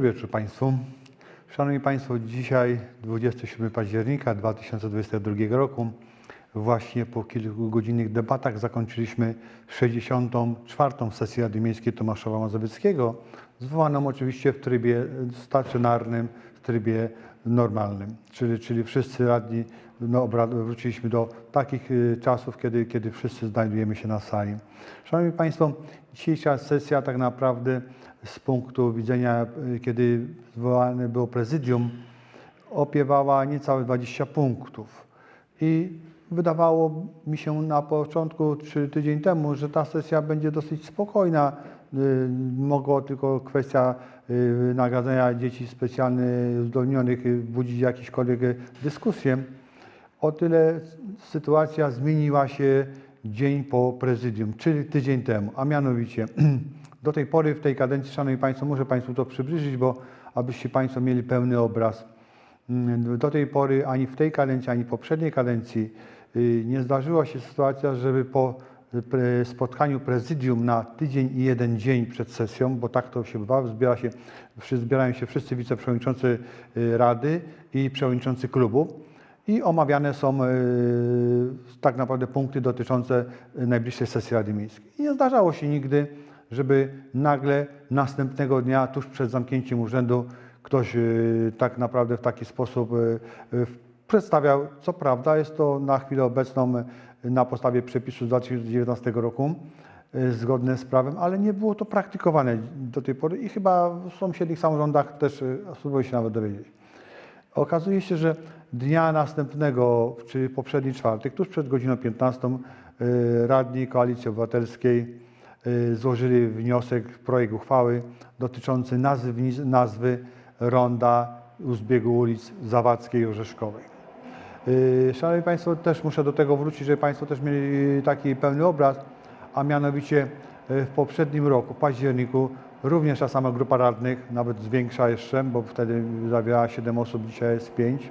Dobry wieczór Państwu. Szanowni Państwo, dzisiaj 27 października 2022 roku, właśnie po kilkugodzinnych debatach zakończyliśmy 64. sesję Rady Miejskiej Tomaszowa Mazowieckiego, zwołaną oczywiście w trybie stacjonarnym, w trybie normalnym, czyli, czyli wszyscy radni no, wróciliśmy do takich y, czasów, kiedy, kiedy wszyscy znajdujemy się na sali. Szanowni Państwo, dzisiejsza sesja tak naprawdę z punktu widzenia, y, kiedy zwołane było prezydium, opiewała niecałe 20 punktów. I wydawało mi się na początku, czy tydzień temu, że ta sesja będzie dosyć spokojna. Y, Mogło tylko kwestia y, nagradzania dzieci specjalnie uzdolnionych budzić jakieśkolwiek y, dyskusję. O tyle sytuacja zmieniła się dzień po prezydium, czyli tydzień temu, a mianowicie do tej pory w tej kadencji, Szanowni Państwo, muszę Państwu to przybliżyć, bo abyście Państwo mieli pełny obraz. Mm, Do tej pory ani w tej kadencji, ani w poprzedniej kadencji y, nie zdarzyła się sytuacja, żeby po spotkaniu prezydium na tydzień i jeden dzień przed sesją, bo tak to się bywa, zbiera się, zbierają się wszyscy wiceprzewodniczący y, Rady i przewodniczący klubu i omawiane są y, tak naprawdę punkty dotyczące najbliższej sesji Rady Miejskiej. Nie zdarzało się nigdy, żeby nagle następnego dnia, tuż przed zamknięciem urzędu, ktoś y, tak naprawdę w taki sposób y, y, przedstawiał, co prawda jest to na chwilę obecną na podstawie przepisu z 2019 roku, zgodne z prawem, ale nie było to praktykowane do tej pory i chyba w sąsiednich samorządach też spróbuję się nawet dowiedzieć. Okazuje się, że dnia następnego, czyli poprzedni czwartek, tuż przed godziną 15, y, radni Koalicji Obywatelskiej złożyli wniosek, projekt uchwały dotyczący nazwy, nazwy ronda u zbiegu ulic Zawadzkiej i Orzeszkowej. Y, Szanowni Państwo, też muszę do tego wrócić, żeby Państwo też mieli taki pełny obraz, a mianowicie y, w poprzednim roku, w październiku, również ta sama grupa radnych, nawet większa jeszcze, bo wtedy zawierała 7 osób, dzisiaj jest 5,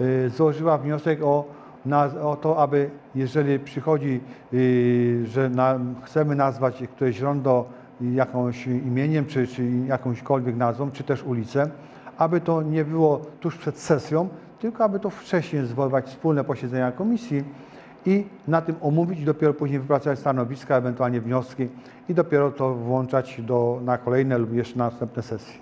y, złożyła wniosek o, naz- o to, aby jeżeli przychodzi, y, że na, chcemy nazwać któreś rondo jakąś imieniem, czy, czy jakąśkolwiek nazwą, czy też ulicę, aby to nie było tuż przed sesją, tylko aby to wcześniej zwoływać wspólne posiedzenia komisji i na tym omówić, dopiero później wypracować stanowiska, ewentualnie wnioski i dopiero to włączać do, na kolejne lub jeszcze następne sesje.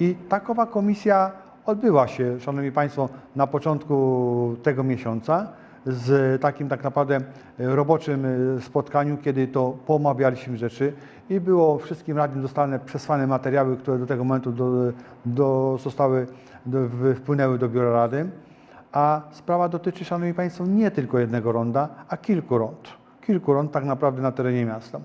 I takowa komisja odbyła się, Szanowni Państwo, na początku tego miesiąca z takim tak naprawdę roboczym e, spotkaniu, kiedy to pomawialiśmy rzeczy i było wszystkim radnym dostane przesłane materiały, które do tego momentu do, do, zostały, do, wpłynęły do Biura Rady. A sprawa dotyczy, Szanowni Państwo, nie tylko jednego ronda, a kilku rond. Kilku rond tak naprawdę na terenie miasta.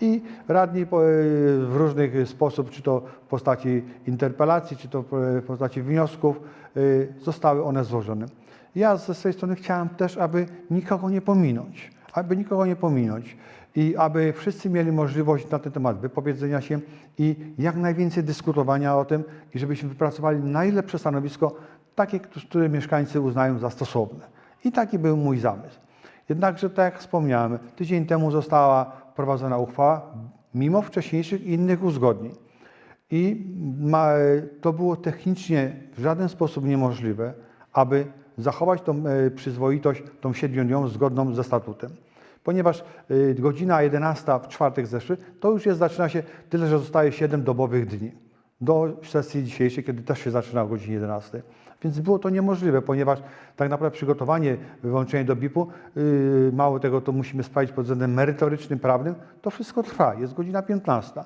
I radni po- w różnych sposób, czy to w postaci interpelacji, czy to w postaci wniosków, y, zostały one złożone. Ja ze swojej strony chciałem też, aby nikogo nie pominąć, aby nikogo nie pominąć i aby wszyscy mieli możliwość na ten temat wypowiedzenia się i jak najwięcej dyskutowania o tym i żebyśmy wypracowali najlepsze stanowisko, takie, które mieszkańcy uznają za stosowne. I taki był mój zamysł. Jednakże, tak jak wspomniałem, tydzień temu została wprowadzona uchwała, mimo wcześniejszych innych uzgodnień. I ma, to było technicznie w żaden sposób niemożliwe, aby zachować tą e, przyzwoitość, tą siedmiodniową zgodną ze statutem. Ponieważ e, godzina 11 w czwartek zeszły, to już jest, zaczyna się tyle, że zostaje 7 dobowych dni do sesji dzisiejszej, kiedy też się zaczyna o godzinie 11. Więc było to niemożliwe, ponieważ tak naprawdę przygotowanie, wyłączenie do BIP-u, yy, mało tego, to musimy sprawdzić pod względem merytorycznym, prawnym, to wszystko trwa, jest godzina 15.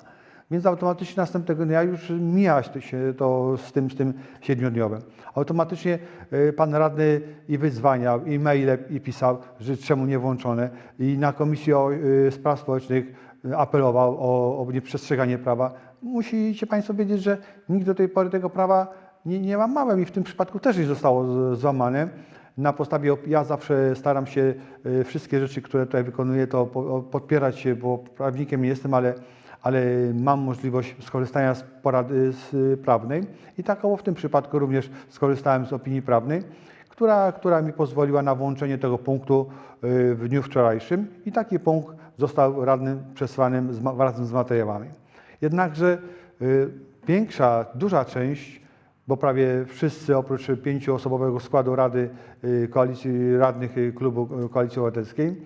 Więc automatycznie następnego dnia już mija się to z tym, z tym siedmiodniowym. Automatycznie y, pan radny i wyzwaniał, i maile i pisał, że czemu nie włączone. I na Komisji o, y, Spraw Społecznych y, apelował o, o nieprzestrzeganie prawa. Musicie Państwo wiedzieć, że nikt do tej pory tego prawa nie, nie łamałem i w tym przypadku też nie zostało złamane. Na podstawie, ja zawsze staram się y, wszystkie rzeczy, które tutaj wykonuję, to podpierać się, bo prawnikiem nie jestem, ale, ale mam możliwość skorzystania z porady z, y, prawnej i takowo w tym przypadku również skorzystałem z opinii prawnej, która, która mi pozwoliła na włączenie tego punktu y, w dniu wczorajszym i taki punkt został radnym przesłanym z, razem z materiałami. Jednakże y, większa, duża część, bo prawie wszyscy oprócz pięcioosobowego składu Rady y, Koalicji Radnych y, Klubu Koalicji Obywatelskiej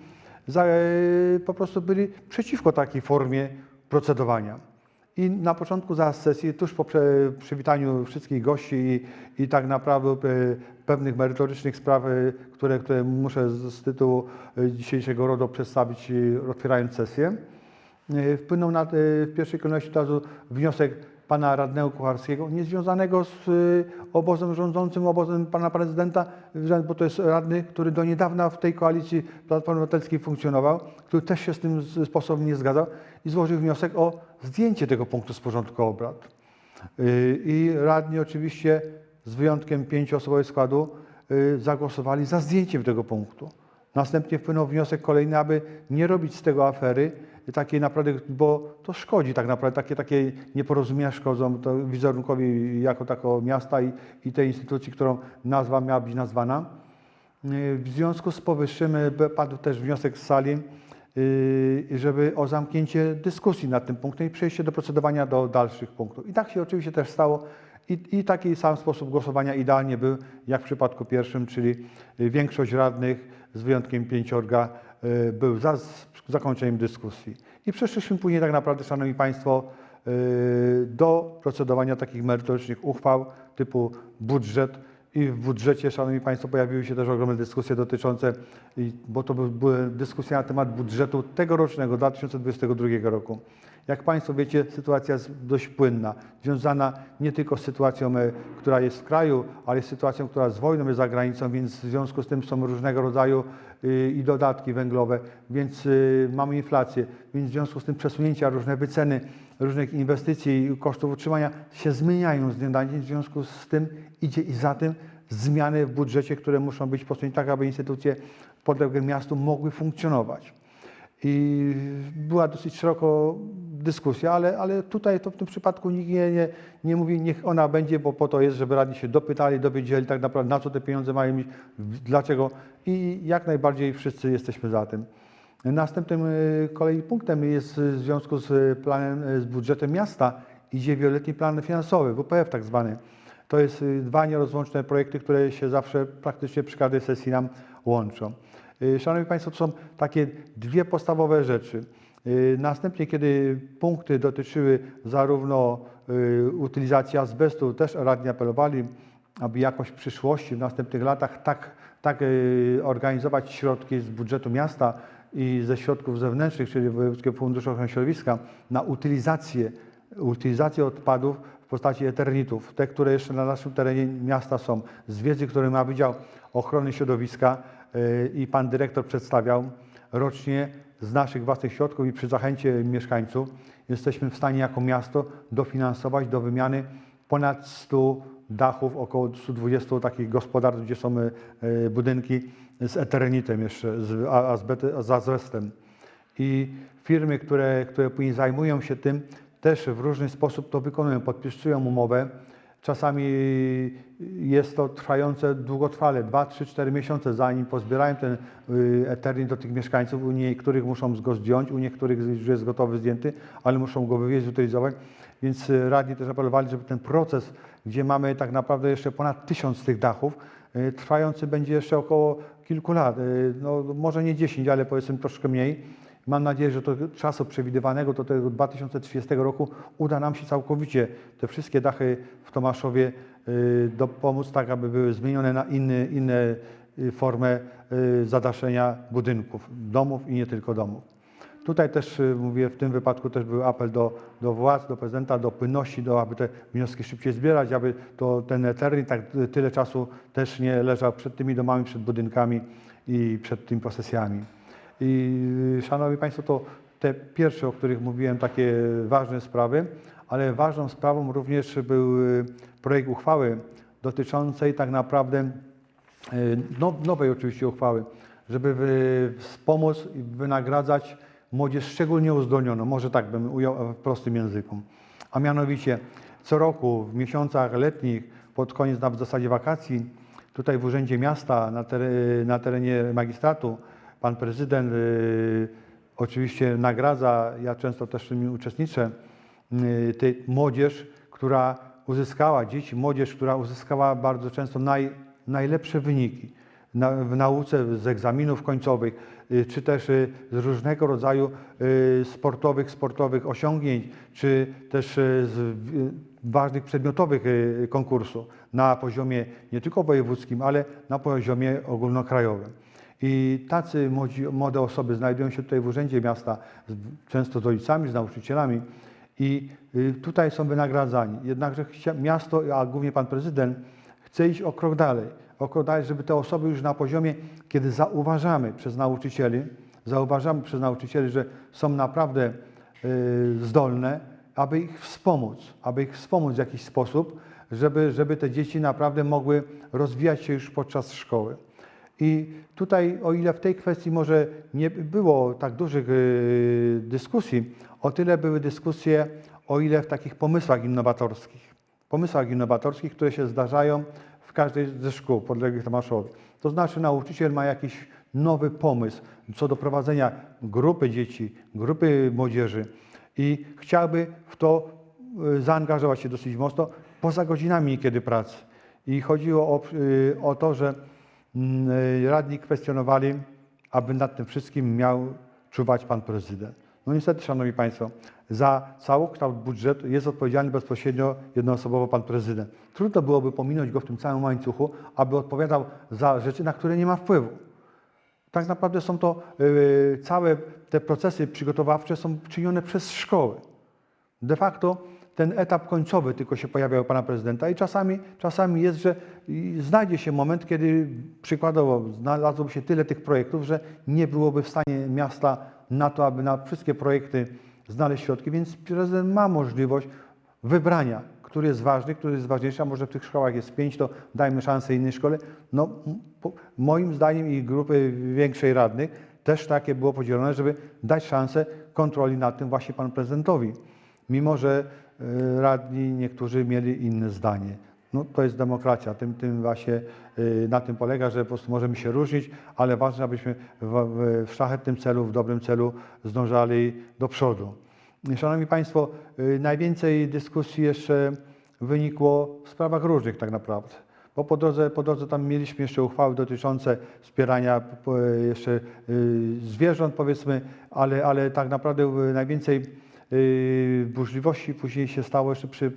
po prostu byli przeciwko takiej formie procedowania. I na początku za sesji, tuż po przywitaniu wszystkich gości i, i tak naprawdę pewnych merytorycznych spraw, które, które muszę z, tytułu dzisiejszego RODO przedstawić, otwierając sesję, wpłynął na, e, w pierwszej kolejności od razu wniosek pana radnego Kucharskiego, niezwiązanego z e, obozem rządzącym, obozem pana prezydenta, bo to jest radny, który do niedawna w tej koalicji Platformy Obywatelskiej funkcjonował, który też się z tym sposobem nie zgadzał i złożył wniosek o zdjęcie tego punktu z porządku obrad. I radni oczywiście z wyjątkiem pięcioosobowego składu zagłosowali za zdjęciem tego punktu. Następnie wpłynął wniosek kolejny, aby nie robić z tego afery, takiej naprawdę, bo to szkodzi tak naprawdę, takie, takie nieporozumienia szkodzą to wizerunkowi jako tako miasta i, i tej instytucji, którą nazwa miała być nazwana. W związku z powyższym b- padł też wniosek z sali, y, żeby o zamknięcie dyskusji nad tym punktem i przejście do procedowania do dalszych punktów. I tak się oczywiście też stało. I, I taki sam sposób głosowania idealnie był jak w przypadku pierwszym, czyli y, większość radnych z wyjątkiem pięciorga był za zakończeniem dyskusji. I przeszliśmy później tak naprawdę, Szanowni Państwo, y, do procedowania takich merytorycznych uchwał typu budżet, i w budżecie, Szanowni Państwo, pojawiły się też ogromne dyskusje dotyczące, bo to by- były dyskusje na temat budżetu tegorocznego, 2022 roku. Jak Państwo wiecie, sytuacja jest dość płynna, związana nie tylko z sytuacją, e, która jest w kraju, ale z sytuacją, która z wojną jest za granicą, więc w związku z tym są różnego rodzaju y, i dodatki węglowe, więc y, mamy inflację, więc w związku z tym przesunięcia, różne wyceny różnych inwestycji i kosztów utrzymania się zmieniają z dnia na dzień, w związku z tym idzie i za tym zmiany w budżecie, które muszą być posunięte tak, aby instytucje podległe miastu mogły funkcjonować. I była dosyć szeroko dyskusja, ale, ale tutaj to w tym przypadku nikt nie, nie, nie mówi, niech ona będzie, bo po to jest, żeby radni się dopytali, dowiedzieli tak naprawdę, na co te pieniądze mają iść, dlaczego i jak najbardziej wszyscy jesteśmy za tym. Następnym y, kolejnym punktem jest w związku z planem, y, z budżetem miasta idzie wieloletni plan finansowy, WPF tak zwany. To jest y, dwa nierozłączne projekty, które się zawsze praktycznie przy każdej sesji nam łączą. Y, Szanowni Państwo, to są takie dwie podstawowe rzeczy. Y, Następnie, kiedy punkty dotyczyły zarówno y, utylizacji azbestu, też radni apelowali, aby jakoś w przyszłości, w następnych latach tak, tak organizować środki z budżetu miasta i ze środków zewnętrznych, czyli Wojewódzkiego Funduszu Ochrony Środowiska, na utylizację, utylizację odpadów w postaci eternitów, te, które jeszcze na naszym terenie miasta są. Z wiedzy, którą ma Wydział Ochrony Środowiska i pan dyrektor przedstawiał, rocznie z naszych własnych środków i przy zachęcie mieszkańców jesteśmy w stanie jako miasto dofinansować do wymiany ponad 100 dachów, około 120 takich gospodarstw, gdzie są y, y, budynki z eternitem jeszcze, z, azbety- z azbestem. I firmy, które, które później zajmują się tym, też w różny sposób to wykonują, podpisują umowę. Czasami jest to trwające długotrwale, 2, 3, 4 miesiące, zanim pozbierają ten y, eternit do tych mieszkańców. U niektórych muszą go zdjąć, u niektórych już jest gotowy zdjęty, ale muszą go wywieźć, zutylizować. Więc y, radni też apelowali, żeby ten proces, gdzie mamy tak naprawdę jeszcze ponad tysiąc tych dachów, y, trwający będzie jeszcze około kilku lat. No, może nie 10, ale powiedzmy troszkę mniej. Mam nadzieję, że do czasu przewidywanego, do tego 2030 roku uda nam się całkowicie te wszystkie dachy w Tomaszowie y, dopomóc tak, aby były zmienione na inne, inne y, formę y, zadaszenia budynków, domów i nie tylko domów. Tutaj też mówię, w tym wypadku też był apel do, do władz, do prezydenta, do płynności, do, aby te wnioski szybciej zbierać, aby to, ten eternit tak tyle czasu też nie leżał przed tymi domami, przed budynkami i przed tymi posesjami. I y, Szanowni Państwo, to te pierwsze, o których mówiłem, takie ważne sprawy, ale ważną sprawą również był y, projekt uchwały dotyczącej tak naprawdę y, no, nowej oczywiście uchwały, żeby wspomóc i wynagradzać młodzież szczególnie uzdolnioną, może tak bym ujął w prostym języku. A mianowicie co roku w miesiącach letnich, pod koniec nawet w zasadzie wakacji, tutaj w Urzędzie Miasta na, na terenie magistratu pan prezydent y, oczywiście nagradza, ja często też w tym uczestniczę, y, tej młodzież, która uzyskała, dzieci, młodzież, która uzyskała bardzo często naj, najlepsze wyniki w nauce z egzaminów końcowych, y, czy też z różnego rodzaju sportowych, sportowych osiągnięć, czy też z ważnych przedmiotowych konkursów na poziomie nie tylko wojewódzkim, ale na poziomie ogólnokrajowym. I tacy młodzi, młode osoby znajdują się tutaj w Urzędzie Miasta, często z rodzicami, z nauczycielami i y, tutaj są wynagradzani. Jednakże miasto, a głównie pan prezydent, chce iść o krok dalej. O krok dalej, żeby te osoby już na poziomie, kiedy zauważamy przez nauczycieli, zauważamy przez nauczycieli, że są naprawdę y, zdolne, aby ich wspomóc, aby ich wspomóc w jakiś sposób, żeby, żeby te dzieci naprawdę mogły rozwijać się już podczas szkoły. I tutaj, o ile w tej kwestii może nie było tak dużych y, dyskusji, o tyle były dyskusje, o ile w takich pomysłach innowatorskich. Pomysłach innowatorskich, które się zdarzają w każdej ze szkół podległych Tomaszowi. To znaczy nauczyciel ma jakiś nowy pomysł co do prowadzenia grupy dzieci, grupy młodzieży i chciałby w to y, zaangażować się dosyć mocno poza godzinami niekiedy pracy. I chodziło o, y, o to, że radni kwestionowali, aby nad tym wszystkim miał czuwać pan prezydent. No niestety, szanowni państwo, za całokształt budżetu jest odpowiedzialny bezpośrednio jednoosobowo pan prezydent. Trudno byłoby pominąć go w tym całym łańcuchu, aby odpowiadał za rzeczy, na które nie ma wpływu. Tak naprawdę są to y, całe te procesy przygotowawcze są czynione przez szkoły. De facto ten etap końcowy tylko się pojawia u pana prezydenta i czasami, czasami jest, że znajdzie się moment, kiedy przykładowo znalazłoby się tyle tych projektów, że nie byłoby w stanie miasta na to, aby na wszystkie projekty znaleźć środki, więc prezydent ma możliwość wybrania, który jest ważny, który jest ważniejszy, a może w tych szkołach jest pięć, to dajmy szansę innej szkole. No, moim zdaniem i grupy większej radnych też takie było podzielone, żeby dać szansę kontroli nad tym właśnie panu prezydentowi. Mimo, że radni niektórzy mieli inne zdanie. No, to jest demokracja, tym, tym właśnie y, na tym polega, że po prostu możemy się różnić, ale ważne, abyśmy w, w, szlachetnym celu, w dobrym celu zdążali do przodu. Szanowni Państwo, y, najwięcej dyskusji jeszcze wynikło w sprawach różnych tak naprawdę. Bo po drodze, po drodze tam mieliśmy jeszcze uchwały dotyczące wspierania jeszcze y, zwierząt powiedzmy, ale, ale tak naprawdę y, najwięcej y, burzliwości później się stało jeszcze przy,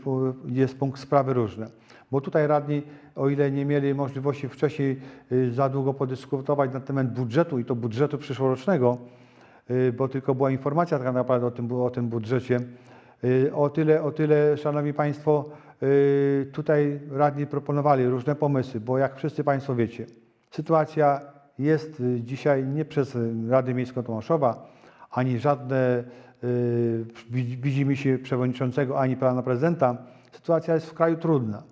jest punkt sprawy różne. Bo tutaj radni, o ile nie mieli możliwości wcześniej y, za długo podyskutować na temat budżetu i to budżetu przyszłorocznego, y, bo tylko była informacja tak naprawdę o tym, o tym budżecie. Y, O tyle, o tyle, Szanowni Państwo, y, tutaj radni proponowali różne pomysły, bo jak wszyscy Państwo wiecie, sytuacja jest y, dzisiaj nie przez y, Radę Miejską Tomaszowa, ani żadne y, widzimy się przewodniczącego, ani pana prezydenta, sytuacja jest w kraju trudna.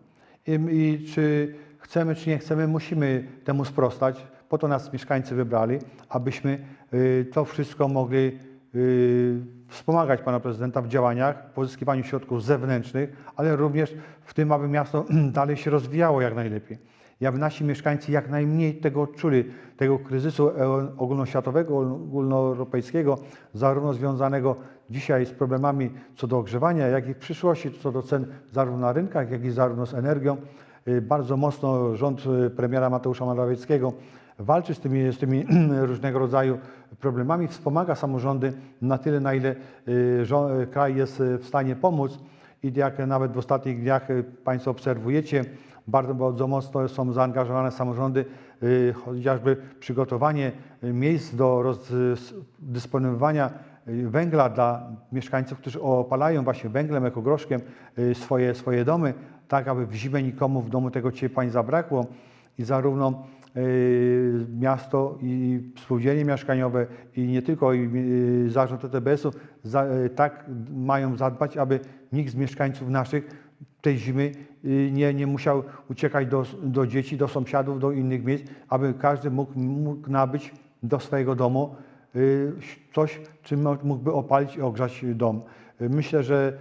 I, I czy chcemy, czy nie chcemy, musimy temu sprostać. Po to nas mieszkańcy wybrali, abyśmy y, to wszystko mogli y, wspomagać pana prezydenta w działaniach, pozyskiwaniu środków zewnętrznych, ale również w tym, aby miasto dalej się rozwijało jak najlepiej. Aby nasi mieszkańcy jak najmniej tego odczuli, tego kryzysu ogólnoświatowego, ogólnoeuropejskiego, zarówno związanego dzisiaj z problemami co do ogrzewania, jak i w przyszłości, co do cen zarówno na rynkach, jak i zarówno z energią. Y, Bardzo mocno rząd y, premiera Mateusza Morawieckiego walczy z tymi, z tymi różnego rodzaju problemami, wspomaga samorządy na tyle, na ile y, kraj jest w stanie pomóc. I jak nawet w ostatnich dniach Państwo obserwujecie, bardzo, bardzo mocno są zaangażowane samorządy, y, chociażby przygotowanie y, miejsc do roz, s- dysponowania y, węgla dla mieszkańców, którzy opalają właśnie węglem, ekogroszkiem swoje, swoje domy, tak aby w zimę nikomu w domu tego ciepła nie zabrakło. I zarówno miasto i spółdzielnie mieszkaniowe i nie tylko i, zarząd TTBS-u tak mają zadbać, aby nikt z mieszkańców naszych tej zimy y, nie, nie musiał uciekać do, do dzieci, do sąsiadów, do innych miejsc, aby każdy mógł, mógł nabyć do swojego domu y, coś, czym mógłby opalić i ogrzać dom. Y, Myślę, że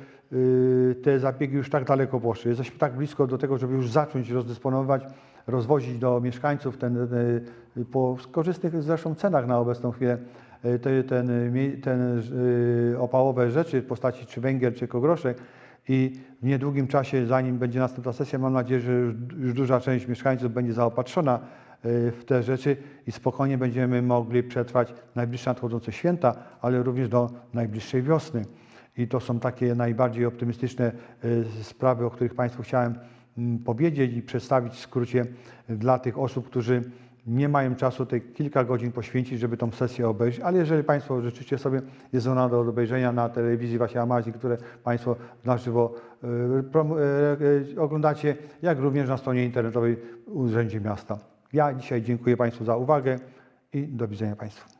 te zabiegi już tak daleko poszły. Jesteśmy tak blisko do tego, żeby już zacząć rozdysponować, rozwozić do mieszkańców ten, po korzystnych zresztą cenach na obecną chwilę te, ten, ten opałowe rzeczy w postaci czy węgiel, czy kogroszek i w niedługim czasie, zanim będzie następna sesja, mam nadzieję, że już, już duża część mieszkańców będzie zaopatrzona y, w te rzeczy i spokojnie będziemy mogli przetrwać najbliższe nadchodzące święta, ale również do najbliższej wiosny. I to są takie najbardziej optymistyczne y, sprawy, o których Państwu chciałem mm, powiedzieć i przedstawić w skrócie dla tych osób, którzy nie mają czasu te kilka godzin poświęcić, żeby tą sesję obejrzeć, ale jeżeli Państwo życzycie sobie, jest ona do obejrzenia na telewizji właśnie Amazji, które Państwo na żywo prom- y, y, oglądacie, jak również na stronie internetowej Urzędzie Miasta. Ja dzisiaj dziękuję Państwu za uwagę i do widzenia Państwu.